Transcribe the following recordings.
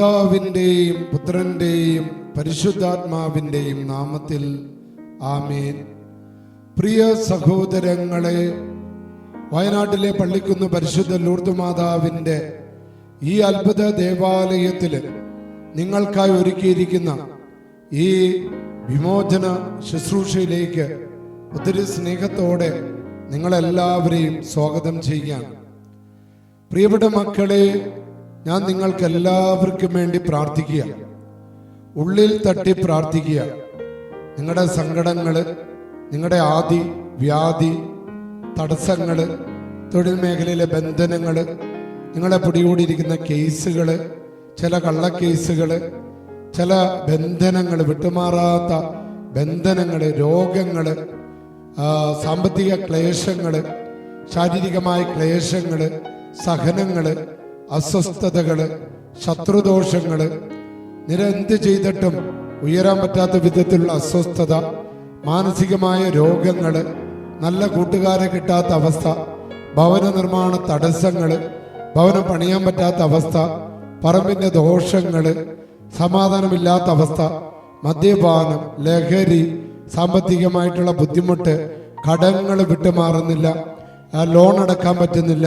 പിതാവിന്റെയും പുത്രന്റെയും പരിശുദ്ധാത്മാവിന്റെയും നാമത്തിൽ ആമേൻ. പ്രിയ സഹോദരങ്ങളെ വയനാട്ടിലെ പള്ളിക്കുന്ന് പരിശുദ്ധ ലൂർദ് മാതാവിന്റെ ഈ അത്ഭുത ദേവാലയത്തിൽ നിങ്ങൾക്കായി ഒരുക്കിയിരിക്കുന്ന ഈ വിമോചന ശുശ്രൂഷയിലേക്ക് ഒത്തിരി സ്നേഹത്തോടെ നിങ്ങളെല്ലാവരെയും സ്വാഗതം ചെയ്യുകയാണ്. പ്രിയപ്പെട്ട മക്കളെ ഞാൻ നിങ്ങൾക്ക് എല്ലാവർക്കും വേണ്ടി പ്രാർത്ഥിക്കുക. ഉള്ളിൽ തട്ടി പ്രാർത്ഥിക്കുക. നിങ്ങളുടെ സങ്കടങ്ങൾ നിങ്ങളുടെ ആദി വ്യാധി തടസ്സങ്ങൾ തൊഴിൽ മേഖലയിലെ ബന്ധനങ്ങൾ നിങ്ങളെ പിടികൂടിയിരിക്കുന്ന കേസുകൾ ചില കള്ളക്കേസുകൾ ചില ബന്ധനങ്ങൾ വിട്ടുമാറാത്ത ബന്ധനങ്ങൾ രോഗങ്ങൾ സാമ്പത്തിക ക്ലേശങ്ങൾ ശാരീരികമായ ക്ലേശങ്ങൾ സഹനങ്ങൾ അസ്വസ്ഥതകൾ ശത്രുദോഷങ്ങൾ നിരെന്ത് ചെയ്തിട്ടും ഉയരാൻ പറ്റാത്ത വിധത്തിലുള്ള അസ്വസ്ഥത മാനസികമായ രോഗങ്ങൾ നല്ല കൂട്ടുകാരെ കിട്ടാത്ത അവസ്ഥ ഭവന നിർമ്മാണ തടസ്സങ്ങൾ ഭവനം പണിയാൻ പറ്റാത്ത അവസ്ഥ പറമ്പിന്റെ ദോഷങ്ങൾ സമാധാനമില്ലാത്ത അവസ്ഥ മദ്യപാനം ലഹരി സാമ്പത്തികമായിട്ടുള്ള ബുദ്ധിമുട്ട് കടങ്ങൾ വിട്ടുമാറുന്നില്ല ലോൺ അടക്കാൻ പറ്റുന്നില്ല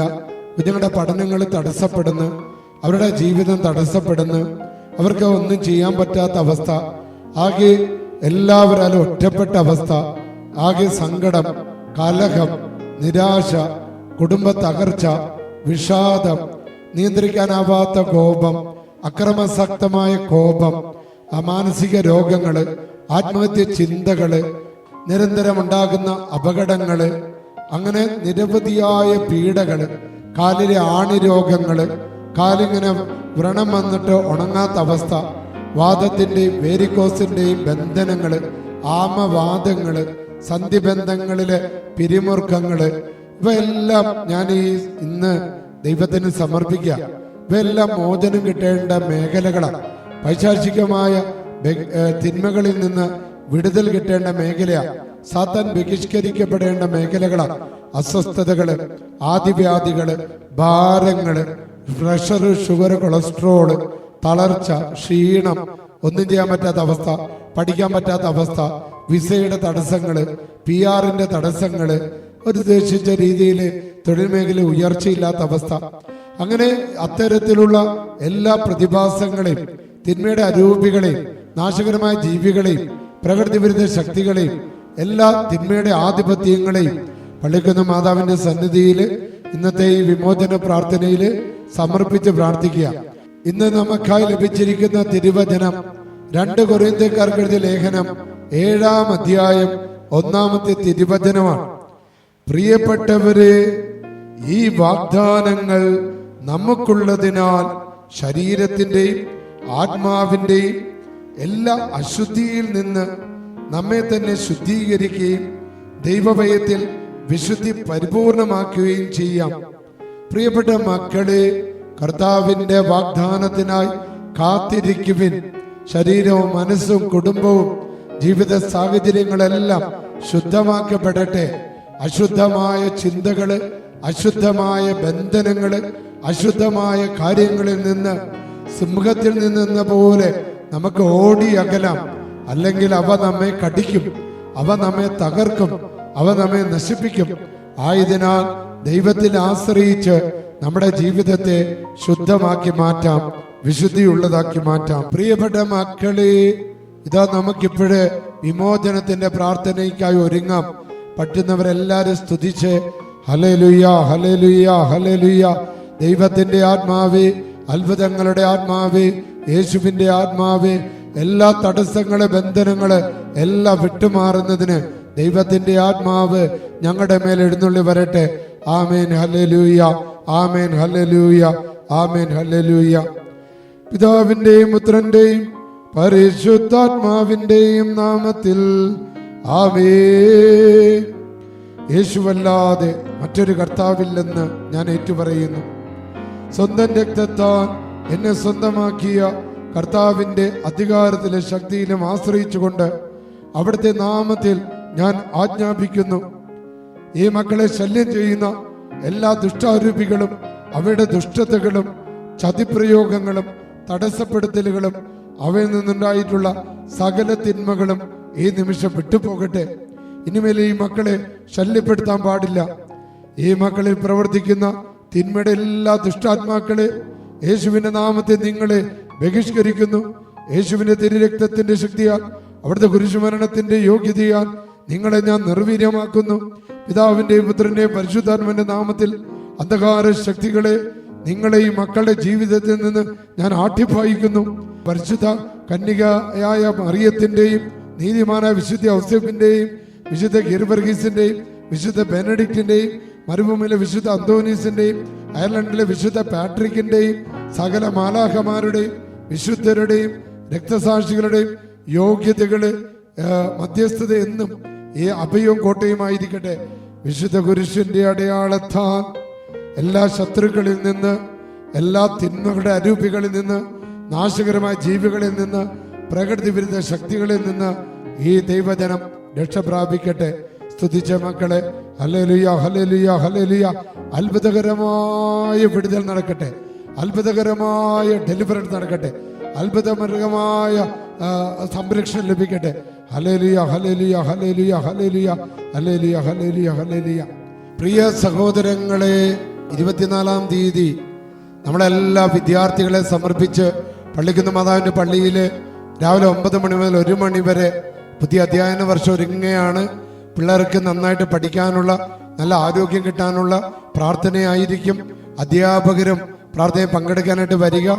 കുഞ്ഞുങ്ങളുടെ പഠനങ്ങൾ തടസ്സപ്പെടുന്നു. അവരുടെ ജീവിതം തടസ്സപ്പെടുന്നു. അവർക്ക് ഒന്നും ചെയ്യാൻ പറ്റാത്ത അവസ്ഥ. ആകെ എല്ലാവരും ഒറ്റപ്പെട്ട അവസ്ഥ. ആകെ സങ്കടം കലഹം നിരാശ കുടുംബ തകർച്ച വിഷാദം നിയന്ത്രിക്കാനാവാത്ത കോപം അക്രമസക്തമായ കോപം മാനസിക രോഗങ്ങൾ ആത്മഹത്യ ചിന്തകൾ നിരന്തരം ഉണ്ടാകുന്ന അപകടങ്ങൾ അങ്ങനെ നിരവധിയായ പീഡകൾ കാലിലെ ആണി രോഗങ്ങൾ കാലിങ്ങനെ വ്രണം വന്നിട്ട് ഉണങ്ങാത്ത അവസ്ഥ വാദത്തിന്റെയും വേരിക്കോസിന്റെയും ബന്ധനങ്ങൾ ആമവാദങ്ങൾ സന്ധിബന്ധങ്ങളിലെ പിരിമുറുക്കങ്ങൾ ഇവയെല്ലാം ഞാൻ ഈ ഇന്ന് ദൈവത്തിന് സമർപ്പിക്കുക. ഇവയെല്ലാം മോചനം കിട്ടേണ്ട മേഖലകളാണ്. പൈശാചികമായ തിന്മകളിൽ നിന്ന് വിടുതൽ കിട്ടേണ്ട മേഖലയാണ്. സാത്താൻ ബഹിഷ്കരിക്കപ്പെടേണ്ട മേഖലകളാണ് അസ്വസ്ഥതകൾ ആദിവ്യാധികൾ ഭാരങ്ങൾ പ്രഷർ ഷുഗർ കൊളസ്ട്രോൾ തളർച്ച ക്ഷീണം ഒന്നും ചെയ്യാൻ പറ്റാത്ത അവസ്ഥ പഠിക്കാൻ പറ്റാത്ത അവസ്ഥ വിസയുടെ തടസ്സങ്ങൾ പി ആറിന്റെ തടസ്സങ്ങൾ ഒരു ഉദ്ദേശിച്ച രീതിയിൽ തൊഴിൽ മേഖല ഉയർച്ചയില്ലാത്ത അവസ്ഥ. അങ്ങനെ അത്തരത്തിലുള്ള എല്ലാ പ്രതിഭാസങ്ങളെയും തിന്മയുടെ അരൂപികളെയും നാശകരമായ ജീവികളെയും പ്രകൃതി വിരുദ്ധ ശക്തികളെയും എല്ലാ തിന്മയുടെ ആധിപത്യങ്ങളെയും പള്ളിക്കുന്ന മാതാവിന്റെ സന്നിധിയിൽ ഇന്നത്തെ ഈ വിമോചന പ്രാർത്ഥനയിൽ സമർപ്പിച്ച് പ്രാർത്ഥിക്കുക. ഇന്ന് നമുക്കായി ലഭിച്ചിരിക്കുന്ന തിരുവചനം രണ്ട് കൊറിയന്തക്കാർക്ക് എഴുതിയ ലേഖനം ഏഴാം അധ്യായം ഒന്നാമത്തെ തിരുവചനമാണ്. പ്രിയപ്പെട്ടവരെ ഈ വാഗ്ദാനങ്ങൾ നമുക്കുള്ളതിനാൽ ശരീരത്തിന്റെയും ആത്മാവിന്റെയും എല്ലാ അശുദ്ധിയിൽ നിന്ന് നമ്മെ തന്നെ ശുദ്ധീകരിക്കുകയും ദൈവഭയത്തിൽ വിശുദ്ധി പരിപൂർണമാക്കുകയും ചെയ്യാം. പ്രിയപ്പെട്ട മക്കളെ കർത്താവിന്റെ വാഗ്ദാനത്തിനായി കാത്തിരിക്കുവിൻ. ശരീരവും മനസ്സും കുടുംബവും ജീവിത സാഹചര്യങ്ങളെല്ലാം ശുദ്ധമാക്കപ്പെടട്ടെ. അശുദ്ധമായ ചിന്തകൾ അശുദ്ധമായ ബന്ധനങ്ങൾ അശുദ്ധമായ കാര്യങ്ങളിൽ നിന്ന് സിംഹത്തിൽ നിന്നെന്ന പോലെ നമുക്ക് ഓടി അകലാം അല്ലെങ്കിൽ അവ നമ്മെ കടിക്കും അവ നമ്മെ തകർക്കും അവ നമ്മെ നശിപ്പിക്കും. ആയതിനാൽ ദൈവത്തിൽ ആശ്രയിച്ച് നമ്മുടെ ജീവിതത്തെ ശുദ്ധമാക്കി മാറ്റാം വിശുദ്ധിയുള്ളതാക്കി മാറ്റാം. പ്രിയപ്പെട്ട മക്കളെ ഇതാ നമുക്കിപ്പോഴ് വിമോചനത്തിന്റെ പ്രാർത്ഥനയ്ക്കായി ഒരുങ്ങാം. പറ്റുന്നവരെല്ലാരും സ്തുതിച്ച് ഹലേലുയ്യ ഹലേലുയ്യ ഹലേലുയ്യ ദൈവത്തിന്റെ ആത്മാവേ അത്ഭുതങ്ങളുടെ ആത്മാവേ യേശുവിന്റെ ആത്മാവേ എല്ലാ തടസ്സങ്ങളെ ബന്ധനങ്ങളെ എല്ലാം വിട്ടുമാറുന്നതിന് ദൈവത്തിന്റെ ആത്മാവ് ഞങ്ങളുടെ മേൽ എഴുന്നള്ളി വരട്ടെ. ആമേൻ ഹല്ലേലൂയ. ആമേൻ ഹല്ലേലൂയ. ആമേൻ ഹല്ലേലൂയ. പിതാവിന്റെയും പുത്രന്റെയും പരിശുദ്ധാത്മാവിന്റെയും നാമത്തിൽ ആവേ യേശുവല്ലാതെ മറ്റൊരു കർത്താവില്ലെന്ന് ഞാൻ ഏറ്റുപറയുന്നു. സ്വന്തം രക്തത്താൽ എന്നെ സ്വന്തമാക്കിയ കർത്താവിന്റെ അധികാരത്തിലെ ശക്തിയിലും ആശ്രയിച്ചുകൊണ്ട് അവിടുത്തെ നാമത്തിൽ ഞാൻ ആജ്ഞാപിക്കുന്നു. ഈ മക്കളെ ശല്യം ചെയ്യുന്ന എല്ലാ ദുഷ്ടാരൂപികളും അവയുടെ ദുഷ്ടതകളും ചതിപ്രയോഗങ്ങളും തടസ്സപ്പെടുത്തലുകളും അവയിൽ നിന്നുണ്ടായിട്ടുള്ള സകല തിന്മകളും ഈ നിമിഷം വിട്ടുപോകട്ടെ. ഇനിമേലെ ഈ മക്കളെ ശല്യപ്പെടുത്താൻ പാടില്ല. ഈ മക്കളിൽ പ്രവർത്തിക്കുന്ന തിന്മയുടെ എല്ലാ ദുഷ്ടാത്മാക്കളെ യേശുവിന്റെ നാമത്തെ നിങ്ങളെ ബഹിഷ്കരിക്കുന്നു. യേശുവിന്റെ തിരുരക്തത്തിന്റെ ശക്തിയാൽ അവിടുത്തെ കുരിശുമരണത്തിന്റെ യോഗ്യതയാൽ നിങ്ങളെ ഞാൻ നിർവീര്യമാക്കുന്നു. പിതാവിന്റെയും പുത്രന്റെയും പരിശുദ്ധാത്മന്റെ നാമത്തിൽ അന്ധകാര ശക്തികളെ നിങ്ങളെ ഈ മക്കളുടെ ജീവിതത്തിൽ നിന്ന് ഞാൻ ആട്ടിപ്പായിക്കുന്നു. പരിശുദ്ധ കന്യകയായ മറിയത്തിന്റെയും നീതിമാനായ വിശുദ്ധ ഔസഫിന്റെയും വിശുദ്ധ ഗിർബർഗീസിന്റെയും വിശുദ്ധ ബെനഡിക്റ്റിന്റെയും മരുഭൂമിയിലെ വിശുദ്ധ അന്തോനീസിന്റെയും അയർലൻഡിലെ വിശുദ്ധ പാട്രിക്കിന്റെയും സകല മാലാഹമാരുടെയും വിശുദ്ധരുടെയും രക്തസാക്ഷികളുടെയും യോഗ്യതകൾ മധ്യസ്ഥത എന്നും ഈ അഭയവും കോട്ടയുമായിരിക്കട്ടെ. വിശുദ്ധ കുരിശിന്റെ അടയാളത്താൽ എല്ലാ ശത്രുക്കളിൽ നിന്ന് എല്ലാ തിന്മകളുടെ അരൂപികളിൽ നിന്ന് നാശകരമായ ജീവികളിൽ നിന്ന് പ്രകൃതി വിരുദ്ധ ശക്തികളിൽ നിന്ന് ഈ ദൈവജനം രക്ഷ പ്രാപിക്കട്ടെ. സ്തുതിച്ച മക്കളെ ഹലേലുയ ഹലേലുയ ഹലേലുയ അത്ഭുതകരമായ വിടുതൽ നടക്കട്ടെ. അത്ഭുതകരമായ ഡെലിവറൻസ് നടക്കട്ടെ. അത്ഭുതകരമായ സംരക്ഷണം ലഭിക്കട്ടെ. ഹലേലിയ ഹലേലിയ ഹലേലിയ ഹലേലിയ ഹലേലിയ ഹലേലിയ ഹലേലിയ പ്രിയ സഹോദരങ്ങളെ ഇരുപത്തിനാലാം തീയതി നമ്മളെല്ലാ വിദ്യാർത്ഥികളെ സമർപ്പിച്ച് പള്ളിക്കുന്ന മാതാവിന്റെ പള്ളിയിൽ രാവിലെ ഒമ്പത് മണി മുതൽ ഒരു മണി വരെ പുതിയ അധ്യയന വർഷം ഒരുങ്ങുകയാണ്. പിള്ളേർക്ക് നന്നായിട്ട് പഠിക്കാനുള്ള നല്ല ആരോഗ്യം കിട്ടാനുള്ള പ്രാർത്ഥനയായിരിക്കും. അധ്യാപകരും പ്രാർത്ഥനയിൽ പങ്കെടുക്കാനായിട്ട് വരിക.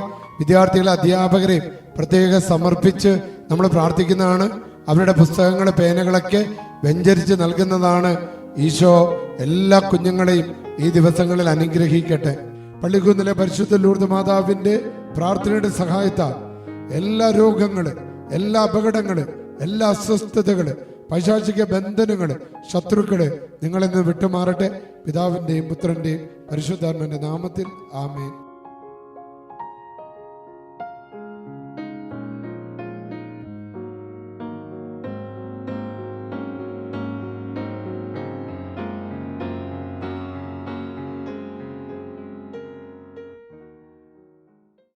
വിദ്യാർത്ഥികളെ അധ്യാപകരെ പ്രത്യേകം സമർപ്പിച്ച് നമ്മൾ പ്രാർത്ഥിക്കുന്നതാണ്. അവരുടെ പുസ്തകങ്ങൾ പേനകളൊക്കെ വെഞ്ചരിച്ച് നൽകുന്നതാണ് ഈശോ എല്ലാ കുഞ്ഞുങ്ങളെയും ഈ ദിവസങ്ങളിൽ അനുഗ്രഹിക്കട്ടെ. പള്ളിക്കുന്നിലെ പരിശുദ്ധ ലൂർദ് മാതാവിന്റെ പ്രാർത്ഥനയുടെ സഹായത്താൽ എല്ലാ രോഗങ്ങൾ എല്ലാ അപകടങ്ങൾ എല്ലാ അസ്വസ്ഥതകൾ പൈശാചിക ബന്ധനങ്ങൾ ശത്രുക്കൾ നിങ്ങളെന്ന് വിട്ടുമാറട്ടെ. പിതാവിന്റെയും പുത്രന്റെയും പരിശുദ്ധാത്മന്റെ നാമത്തിൽ ആമേൻ.